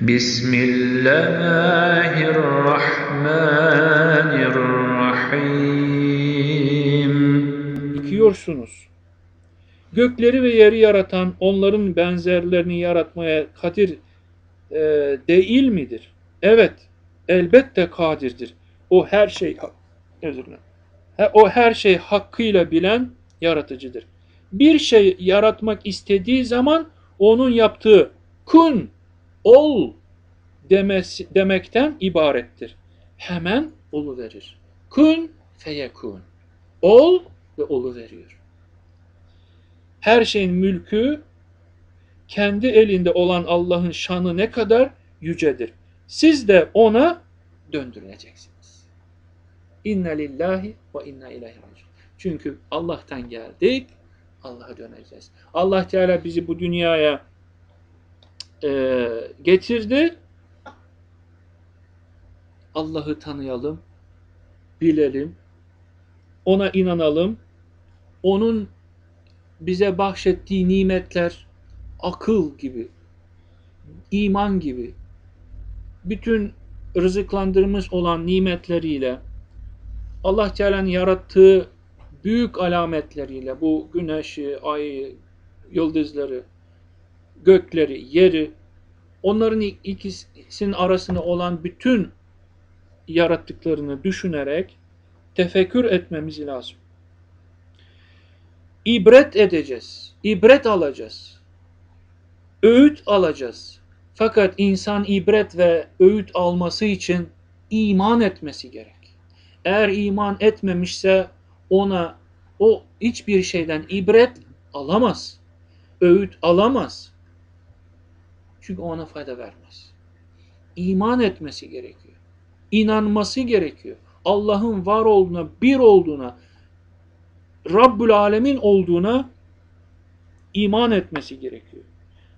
بسم الله الرحمن الرحيم yıkıyorsunuz. Gökleri ve yeri yaratan, onların benzerlerini yaratmaya kadir e, değil midir? Evet, elbette kadirdir. O her şey, özür dilerim. He- O her şey hakkıyla bilen yaratıcıdır. Bir şey yaratmak istediği zaman onun yaptığı kun, ol demesi, demekten ibarettir. Hemen olu verir. Kun feyekun. Ol ve olu veriyor. Her şeyin mülkü kendi elinde olan Allah'ın şanı ne kadar yücedir. Siz de ona döndürüleceksiniz. İnne lillahi ve inna ileyhi raciun. Çünkü Allah'tan geldik, Allah'a döneceğiz. Allah Teala bizi bu dünyaya e, getirdi. Allah'ı tanıyalım, bilelim, ona inanalım, onun bize bahşettiği nimetler, akıl gibi, iman gibi, bütün rızıklandırmış olan nimetleriyle, Allah Teala'nın yarattığı büyük alametleriyle, bu güneşi, ayı, yıldızları, gökleri, yeri, onların ikisinin arasında olan bütün yarattıklarını düşünerek tefekkür etmemiz lazım. İbret edeceğiz. İbret alacağız. Öğüt alacağız. Fakat insan ibret ve öğüt alması için iman etmesi gerek. Eğer iman etmemişse ona o hiçbir şeyden ibret alamaz. Öğüt alamaz. Çünkü ona fayda vermez. İman etmesi gerekiyor. İnanması gerekiyor. Allah'ın var olduğuna, bir olduğuna, Rabbül Alemin olduğuna iman etmesi gerekiyor.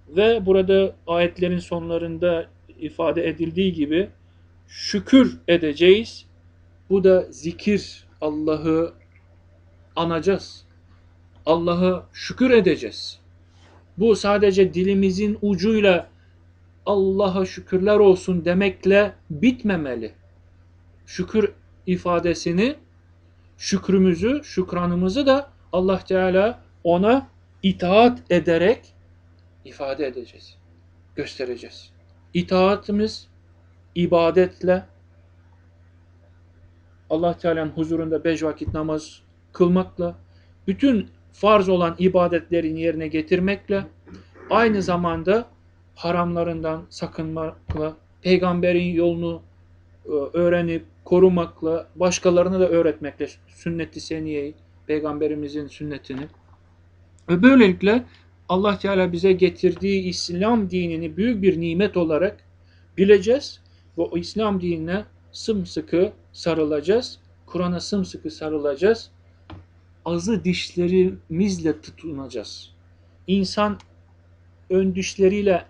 Ve burada ayetlerin sonlarında ifade edildiği gibi şükür edeceğiz. Bu da zikir. Allah'ı anacağız. Allah'a şükür edeceğiz. Bu sadece dilimizin ucuyla Allah'a şükürler olsun demekle bitmemeli. Şükür ifadesini, şükrümüzü, şükranımızı da Allah Teala ona itaat ederek ifade edeceğiz, göstereceğiz. İtaatimiz ibadetle Allah Teala'nın huzurunda beş vakit namaz kılmakla, bütün farz olan ibadetlerin yerine getirmekle, aynı zamanda haramlarından sakınmakla, peygamberin yolunu e, öğrenip korumakla, başkalarına da öğretmekle sünnet-i seniyeyi, peygamberimizin sünnetini ve böylelikle Allah Teala bize getirdiği İslam dinini büyük bir nimet olarak bileceğiz ve o İslam dinine sımsıkı sarılacağız. Kur'an'a sımsıkı sarılacağız. Azı dişlerimizle tutunacağız. İnsan ön dişleriyle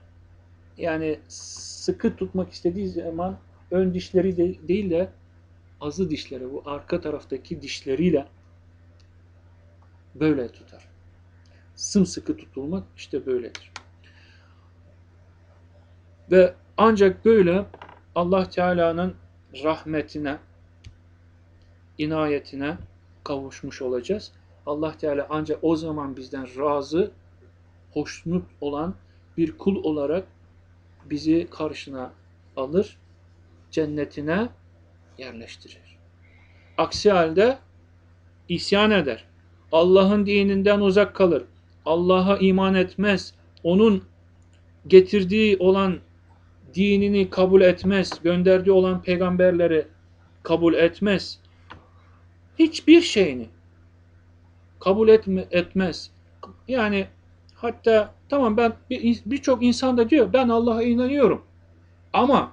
yani sıkı tutmak istediği zaman ön dişleri de, değil de azı dişleri bu arka taraftaki dişleriyle böyle tutar. Sımsıkı tutulmak işte böyledir. Ve ancak böyle Allah Teala'nın rahmetine, inayetine kavuşmuş olacağız. Allah Teala ancak o zaman bizden razı, hoşnut olan bir kul olarak bizi karşına alır, cennetine yerleştirir. Aksi halde isyan eder. Allah'ın dininden uzak kalır. Allah'a iman etmez. Onun getirdiği olan dinini kabul etmez. Gönderdiği olan peygamberleri kabul etmez. Hiçbir şeyini kabul etme, etmez. Yani hatta tamam ben birçok bir insan da diyor ben Allah'a inanıyorum. Ama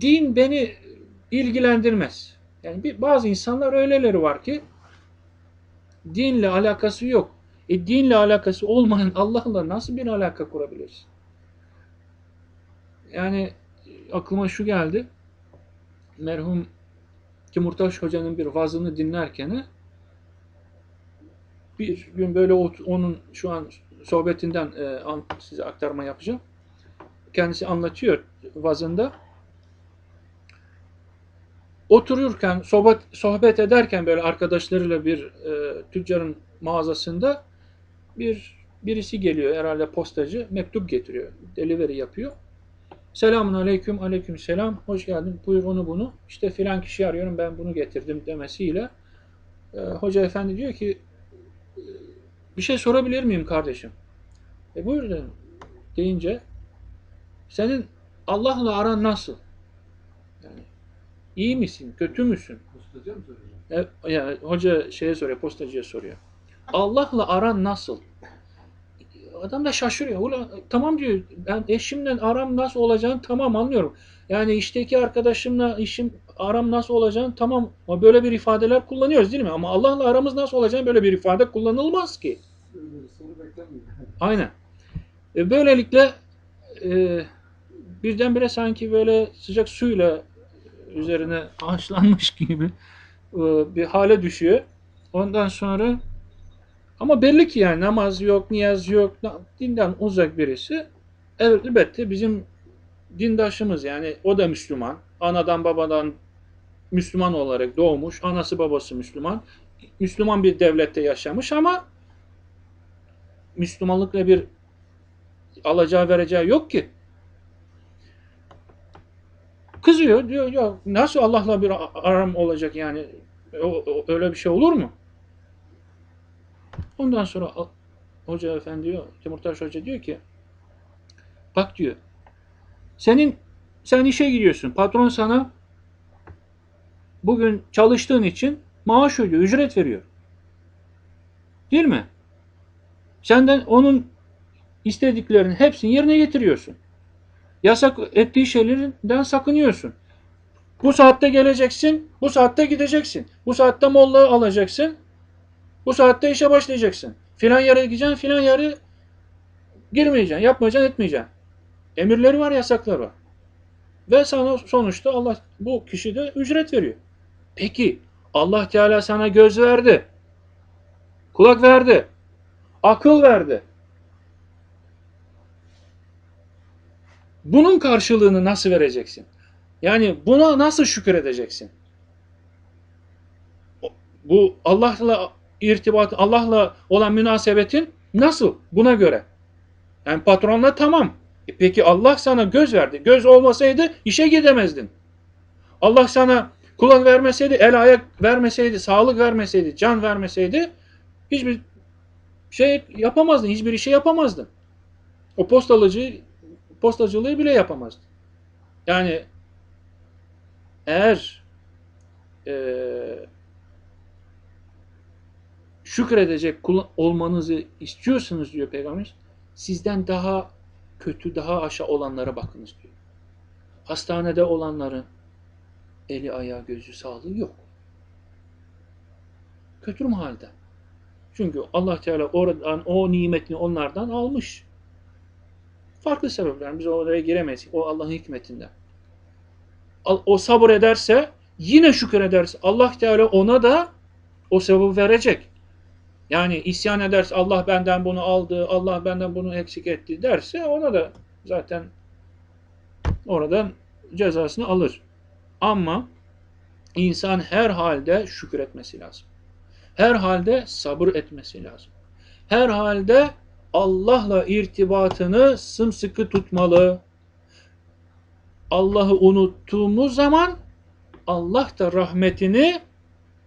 din beni ilgilendirmez. Yani bir, bazı insanlar öyleleri var ki dinle alakası yok. E dinle alakası olmayan Allah'la nasıl bir alaka kurabilirsin? Yani aklıma şu geldi. Merhum Timurtaş Hoca'nın bir vazını dinlerken bir gün böyle onun şu an sohbetinden e, size aktarma yapacağım. kendisi anlatıyor vazında. Otururken, sohbet, sohbet ederken böyle arkadaşlarıyla bir e, tüccarın mağazasında bir birisi geliyor herhalde postacı mektup getiriyor. Delivery yapıyor. Selamun aleyküm, aleyküm selam. Hoş geldin. Buyur onu bunu. İşte filan kişi arıyorum ben bunu getirdim demesiyle e, hoca efendi diyor ki bir şey sorabilir miyim kardeşim? E buyur dedim. Deyince senin Allah'la aran nasıl? Yani iyi misin, kötü müsün? Ustaca mı söylüyorsun? E, yani hoca şeye soruyor, postacıya soruyor. Allah'la aran nasıl? Adam da şaşırıyor. Ulan, tamam diyor, ben eşimle aram nasıl olacağını tamam anlıyorum. Yani işteki arkadaşımla işim aram nasıl olacağını tamam ama böyle bir ifadeler kullanıyoruz değil mi? Ama Allah'la aramız nasıl olacağını böyle bir ifade kullanılmaz ki. Aynen. E, böylelikle e, birdenbire sanki böyle sıcak suyla üzerine haşlanmış gibi e, bir hale düşüyor. Ondan sonra ama belli ki yani namaz yok, niyaz yok, dinden uzak birisi. Evet, elbette bizim dindaşımız yani o da Müslüman. Anadan babadan Müslüman olarak doğmuş. Anası babası Müslüman. Müslüman bir devlette yaşamış ama Müslümanlıkla bir alacağı vereceği yok ki. Kızıyor diyor ya nasıl Allah'la bir aram olacak yani O- o- öyle bir şey olur mu? Ondan sonra hoca efendi diyor Timurtaş hoca diyor ki bak diyor senin sen işe gidiyorsun patron sana bugün çalıştığın için maaş ödüyor ücret veriyor. Değil mi? Senden onun istediklerinin hepsini yerine getiriyorsun. Yasak ettiği şeylerden sakınıyorsun. Bu saatte geleceksin, bu saatte gideceksin. Bu saatte molla alacaksın, bu saatte işe başlayacaksın. Filan yere gideceksin, filan yere girmeyeceksin, yapmayacaksın, etmeyeceksin. Emirleri var, yasakları var. Ve sana sonuçta Allah bu kişi de ücret veriyor. Peki Allah Teala sana göz verdi, kulak verdi, akıl verdi. Bunun karşılığını nasıl vereceksin? Yani buna nasıl şükür edeceksin? Bu Allah'la irtibat, Allah'la olan münasebetin nasıl buna göre? Yani patronla tamam. E peki Allah sana göz verdi. Göz olmasaydı işe gidemezdin. Allah sana kulak vermeseydi, el ayak vermeseydi, sağlık vermeseydi, can vermeseydi hiçbir şey yapamazdın. Hiçbir işe yapamazdın. O postacı postacılığı bile yapamazdın. Yani eğer eee şükredecek olmanızı istiyorsunuz diyor Peygamber, sizden daha kötü, daha aşağı olanlara bakınız diyor. Hastanede olanların eli, ayağı, gözü, sağlığı yok. Kötü halde. Çünkü Allah Teala oradan o nimetini onlardan almış. Farklı sebepler. Biz oraya giremeyiz. O Allah'ın hikmetinden. O sabır ederse, yine şükür ederse Allah Teala ona da o sevabı verecek. Yani isyan ederse Allah benden bunu aldı, Allah benden bunu eksik etti derse ona da zaten oradan cezasını alır. Ama insan her halde şükür etmesi lazım. Her halde sabır etmesi lazım. Her halde Allah'la irtibatını sımsıkı tutmalı. Allah'ı unuttuğumuz zaman Allah da rahmetini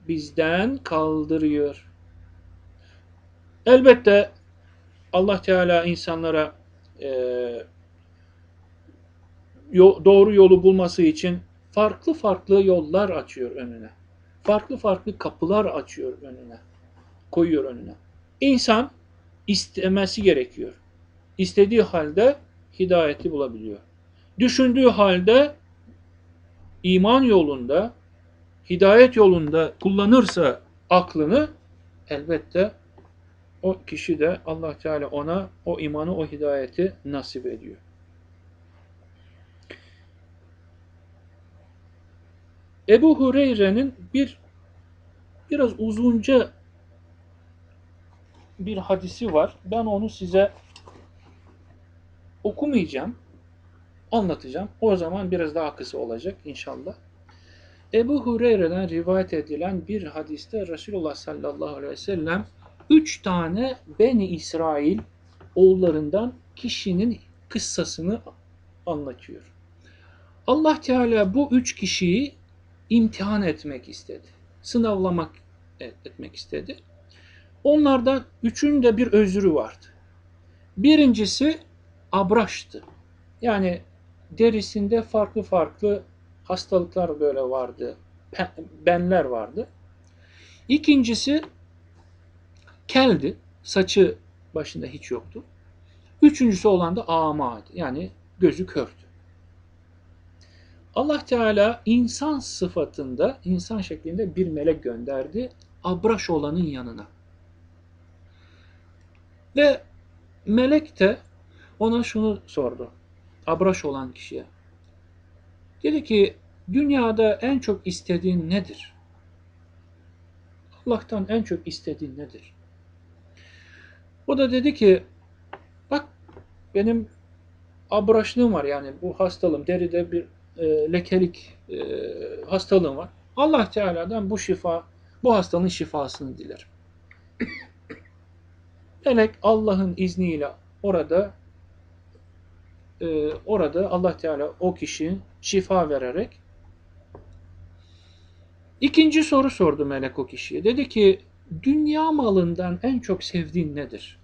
bizden kaldırıyor. Elbette Allah Teala insanlara eee, yo- doğru yolu bulması için farklı farklı yollar açıyor önüne. Farklı farklı kapılar açıyor önüne. Koyuyor önüne. İnsan istemesi gerekiyor. İstediği halde hidayeti bulabiliyor. Düşündüğü halde iman yolunda, hidayet yolunda kullanırsa aklını elbette o kişi de Allah Teala ona o imanı, o hidayeti nasip ediyor. Ebu Hureyre'nin bir biraz uzunca bir hadisi var. Ben onu size okumayacağım. anlatacağım. O zaman biraz daha kısa olacak inşallah. Ebu Hureyre'den rivayet edilen bir hadiste Resulullah sallallahu aleyhi ve sellem üç tane Beni İsrail oğullarından kişinin kıssasını anlatıyor. Allah Teala bu üç kişiyi imtihan etmek istedi. Sınavlamak et- etmek istedi. Onlardan üçünün de bir özrü vardı. Birincisi abraştı. Yani derisinde farklı farklı hastalıklar böyle vardı. Benler vardı. İkincisi keldi. Saçı başında hiç yoktu. Üçüncüsü olan da amaydı. Yani gözü kördü. Allah Teala insan sıfatında, insan şeklinde bir melek gönderdi. Abraş olanın yanına. Ve melek de ona şunu sordu. Abraş olan kişiye. Dedi ki dünyada en çok istediğin nedir? Allah'tan en çok istediğin nedir? O da dedi ki bak benim abraşlığım var yani bu hastalığım deride bir e, lekelik e, hastalığım var. Allah Teala'dan bu şifa bu hastalığın şifasını dilerim. Melek Allah'ın izniyle orada e, orada Allah Teala o kişiye şifa vererek ikinci soru sordu melek o kişiye. Dedi ki dünya malından en çok sevdiğin nedir?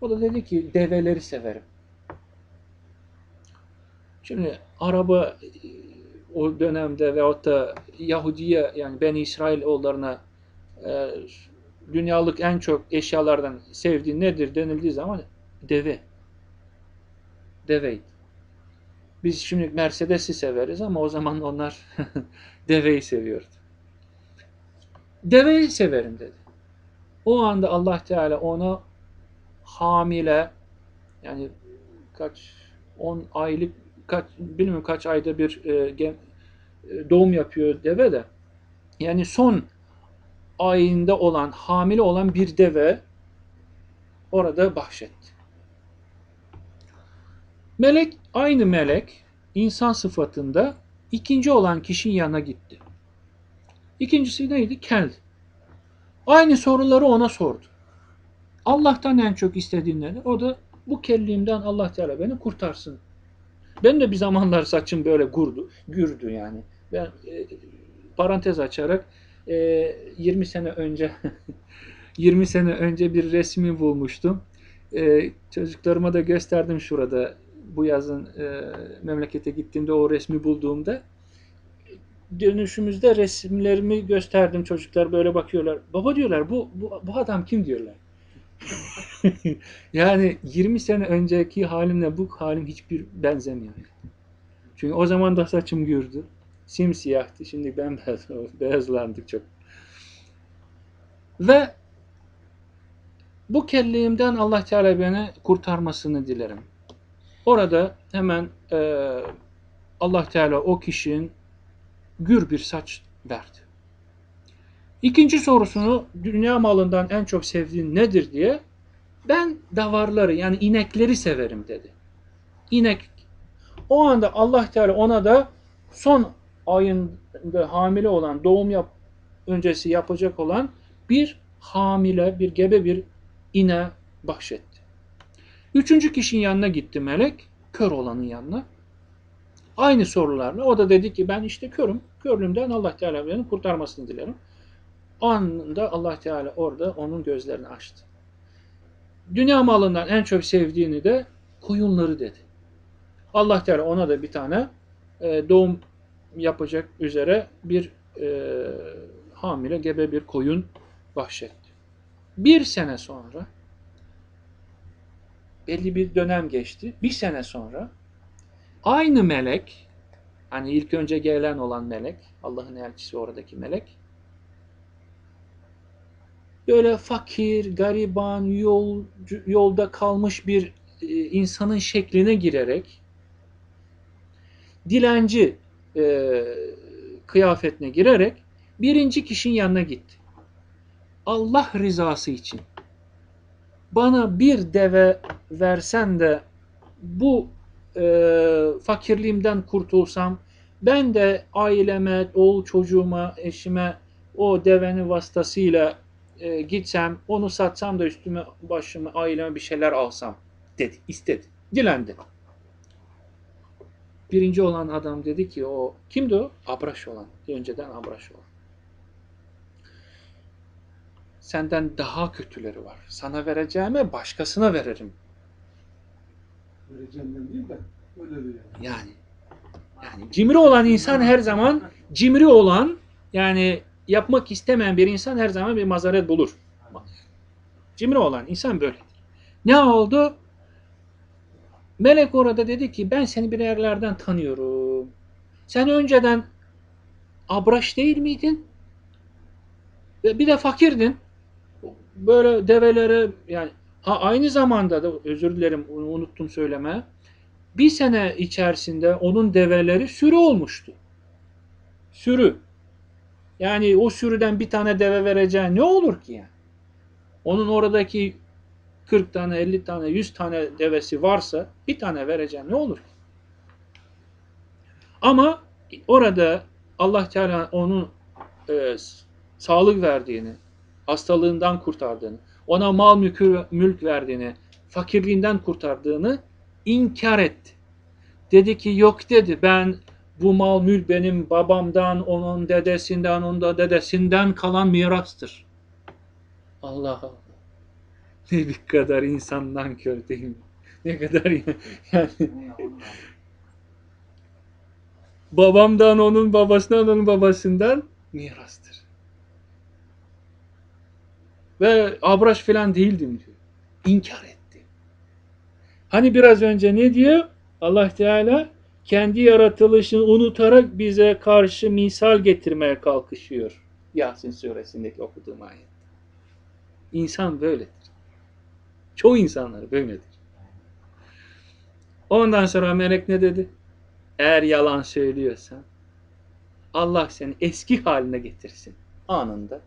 O da dedi ki develeri severim. Şimdi araba e, o dönemde veyahut da Yahudiye yani Ben İsrail oğullarına e, dünyalık en çok eşyalardan sevdiğin nedir denildiği zaman deve. Deveydi. Biz şimdi Mercedes'i severiz ama o zaman onlar deveyi seviyordu. Deveyi severim dedi. O anda Allah Teala ona hamile yani kaç 10 aylık kaç bilmiyorum kaç ayda bir e, gem- e, doğum yapıyor deve de yani son ayında olan hamile olan bir deve orada bahşetti. Melek aynı melek insan sıfatında ikinci olan kişinin yanına gitti. İkincisi neydi? Kel. Aynı soruları ona sordu. Allah'tan en çok istediğin nedir? O da bu kelliğimden Allah Teala beni kurtarsın. Ben de bir zamanlar saçım böyle gurdu, gürdü yani. Ben e, parantez açarak e, 20 sene önce 20 sene önce bir resmi bulmuştum. E, çocuklarıma da gösterdim şurada bu yazın e, memlekete gittiğimde o resmi bulduğumda dönüşümüzde resimlerimi gösterdim çocuklar böyle bakıyorlar. Baba diyorlar bu bu, bu adam kim diyorlar. yani 20 sene önceki halimle bu halim hiçbir benzemiyor. Çünkü o zaman da saçım gürdü. Simsiyahtı. Şimdi ben beyaz, beyazlandık çok. Ve bu kelliğimden Allah Teala beni kurtarmasını dilerim. Orada hemen e, Allah Teala o kişinin gür bir saç verdi. İkinci sorusunu dünya malından en çok sevdiğin nedir diye ben davarları yani inekleri severim dedi. İnek. O anda Allah Teala ona da son ayında hamile olan doğum yap öncesi yapacak olan bir hamile bir gebe bir ine bahşetti. Üçüncü kişinin yanına gitti melek. Kör olanın yanına. Aynı sorularla. O da dedi ki ben işte körüm. Körlüğümden Allah Teala beni kurtarmasını dilerim. Anında Allah Teala orada onun gözlerini açtı. Dünya malından en çok sevdiğini de koyunları dedi. Allah Teala ona da bir tane e, doğum yapacak üzere bir e, hamile gebe bir koyun bahşetti. Bir sene sonra belli bir dönem geçti. Bir sene sonra aynı melek hani ilk önce gelen olan melek Allah'ın elçisi oradaki melek böyle fakir, gariban, yol, yolda kalmış bir e, insanın şekline girerek dilenci e, kıyafetine girerek birinci kişinin yanına gitti. Allah rızası için bana bir deve versen de bu e, fakirliğimden kurtulsam, ben de aileme, oğul çocuğuma, eşime o devenin vasıtasıyla e, gitsem, onu satsam da üstüme, başıma, aileme bir şeyler alsam dedi, istedi, dilendi. Birinci olan adam dedi ki o kimdi o? Abraş olan. Önceden Abraş olan. Senden daha kötüleri var. Sana vereceğime başkasına veririm. Vereceğimden değil de öyle diyor. Yani yani cimri olan insan her zaman cimri olan yani yapmak istemeyen bir insan her zaman bir mazaret bulur. Cimri olan insan böyledir. Ne oldu? Melek orada dedi ki ben seni bir yerlerden tanıyorum. Sen önceden abraş değil miydin? Ve bir de fakirdin. Böyle develere yani ha, aynı zamanda da özür dilerim unuttum söyleme. Bir sene içerisinde onun develeri sürü olmuştu. Sürü. Yani o sürüden bir tane deve vereceğin ne olur ki yani? Onun oradaki 40 tane, 50 tane, 100 tane devesi varsa bir tane vereceğin ne olur? Ama orada Allah Teala onun e, sağlık verdiğini, hastalığından kurtardığını, ona mal mülk, mülk verdiğini, fakirliğinden kurtardığını inkar etti. Dedi ki yok dedi ben bu mal mülk benim babamdan, onun dedesinden, onun da dedesinden kalan mirastır. Allah Allah. Ne bir kadar insandan kör değil mi? Ne kadar yani babamdan, onun babasından, onun babasından mirastır. Ve abraş falan değildim diyor. İnkar etti. Hani biraz önce ne diyor? Allah Teala kendi yaratılışını unutarak bize karşı misal getirmeye kalkışıyor. Yasin suresindeki okuduğum ayet. İnsan böyledir. Çoğu insanlar böyledir. Ondan sonra melek ne dedi? Eğer yalan söylüyorsan Allah seni eski haline getirsin. Anında.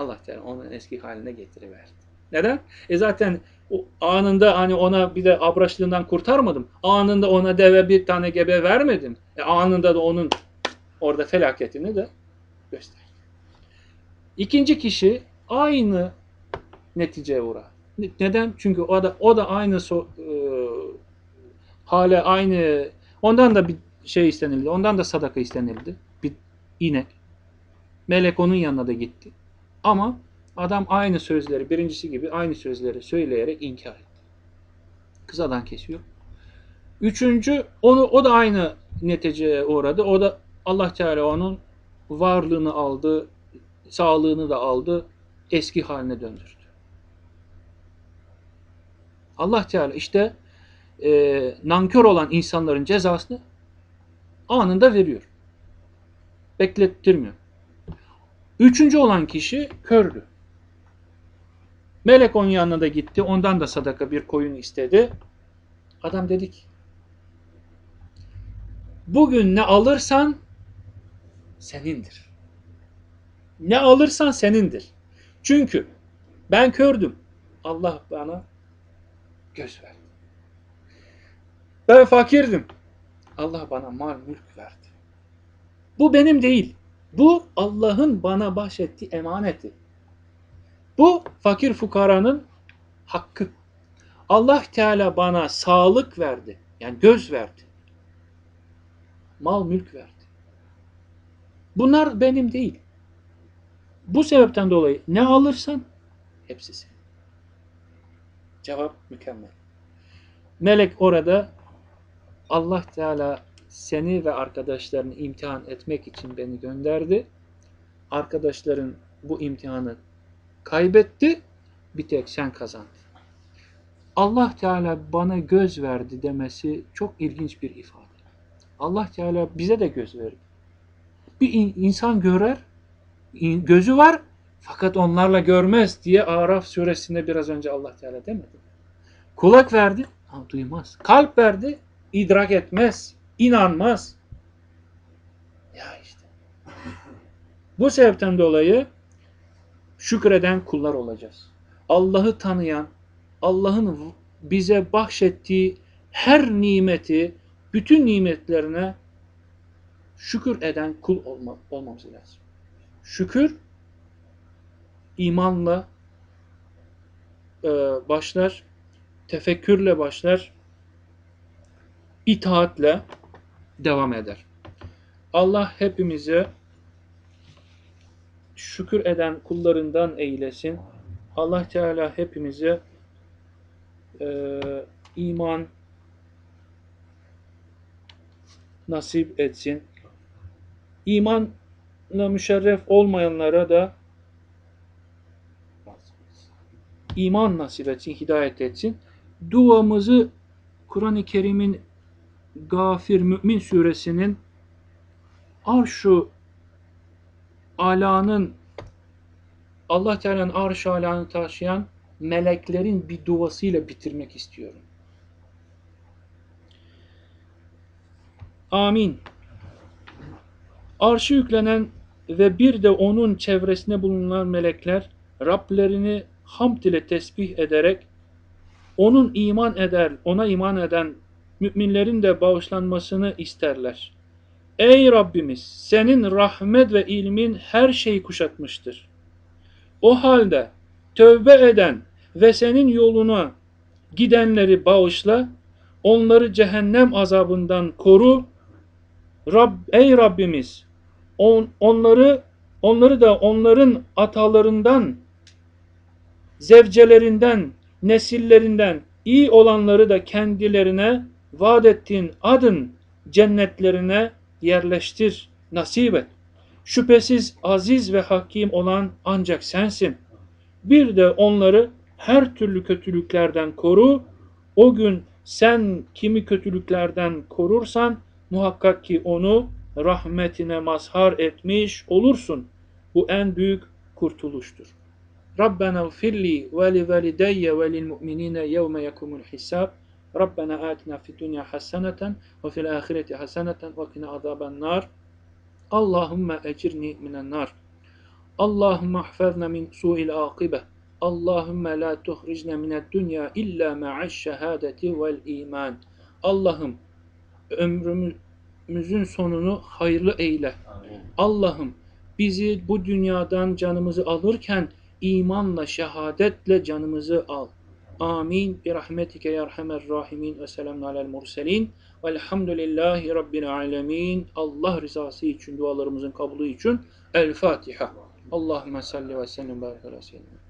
Allah Teala onu eski haline getiriverdi. Neden? E zaten o anında hani ona bir de abraçlığından kurtarmadım. Anında ona deve bir tane gebe vermedim. E anında da onun orada felaketini de gösterdi. İkinci kişi aynı neticeye uğrar. Neden? Çünkü o da o da aynı so, e, hale aynı ondan da bir şey istenildi. Ondan da sadaka istenildi. Bir inek. Melek onun yanına da gitti. Ama adam aynı sözleri birincisi gibi aynı sözleri söyleyerek inkar etti. Kısadan kesiyor. Üçüncü onu o da aynı neticeye uğradı. O da Allah Teala onun varlığını aldı, sağlığını da aldı, eski haline döndürdü. Allah Teala işte e, nankör olan insanların cezasını anında veriyor. Beklettirmiyor. Üçüncü olan kişi kördü. Melek onun yanına da gitti. Ondan da sadaka bir koyun istedi. Adam dedi ki bugün ne alırsan senindir. Ne alırsan senindir. Çünkü ben kördüm. Allah bana göz verdi. Ben fakirdim. Allah bana mal mülk verdi. Bu benim değil. Bu Allah'ın bana bahşettiği emaneti. Bu fakir fukaranın hakkı. Allah Teala bana sağlık verdi. Yani göz verdi. Mal mülk verdi. Bunlar benim değil. Bu sebepten dolayı ne alırsan hepsi senin. Cevap mükemmel. Melek orada Allah Teala seni ve arkadaşlarını imtihan etmek için beni gönderdi. Arkadaşların bu imtihanı kaybetti. Bir tek sen kazandın. Allah Teala bana göz verdi demesi çok ilginç bir ifade. Allah Teala bize de göz verdi. Bir insan görer, gözü var fakat onlarla görmez diye Araf suresinde biraz önce Allah Teala demedi. Kulak verdi, ama duymaz. Kalp verdi, idrak etmez, inanmaz. Ya işte. Bu sebepten dolayı şükreden kullar olacağız. Allah'ı tanıyan, Allah'ın bize bahşettiği her nimeti, bütün nimetlerine şükür eden kul olma, olmamız lazım. Şükür imanla e, başlar, tefekkürle başlar, itaatle devam eder. Allah hepimize şükür eden kullarından eylesin. Allah Teala hepimize e, iman nasip etsin. İmanla müşerref olmayanlara da iman nasip etsin, hidayet etsin. Duamızı Kur'an-ı Kerim'in Gafir Mümin suresinin arşu alanın Allah Teala'nın arş alanı taşıyan meleklerin bir duasıyla bitirmek istiyorum. Amin. Arşı yüklenen ve bir de onun çevresinde bulunan melekler Rablerini hamd ile tesbih ederek onun iman eder, ona iman eden müminlerin de bağışlanmasını isterler. Ey Rabbimiz! Senin rahmet ve ilmin her şeyi kuşatmıştır. O halde tövbe eden ve senin yoluna gidenleri bağışla, onları cehennem azabından koru. Rab, ey Rabbimiz! On, onları onları da onların atalarından, zevcelerinden, nesillerinden iyi olanları da kendilerine vaat ettiğin adın cennetlerine yerleştir, nasip et. Şüphesiz aziz ve hakim olan ancak sensin. Bir de onları her türlü kötülüklerden koru. O gün sen kimi kötülüklerden korursan muhakkak ki onu rahmetine mazhar etmiş olursun. Bu en büyük kurtuluştur. Rabbena gfirli ve li valideyye ve lil mu'minine yevme yekumul hisab. Rabbena atina fid dunya haseneten ve fil ahireti haseneten ve kina azaben nar. Allahümme ecirni minen nar. Allahümme ahfazna min su'il akibe. Allahümme la tuhricne mined dünya illa ma'aş şehadeti vel iman. Allah'ım ömrümüzün sonunu hayırlı eyle. Allah'ım bizi bu dünyadan canımızı alırken imanla, şehadetle canımızı al. Amin. Bir rahmetike ya erhamer rahimin ve selamun alel murselin. Velhamdülillahi Rabbil alemin. Allah rızası için, dualarımızın kabulü için El Fatiha. Allahümme salli ve sellem barik ala seyyidina.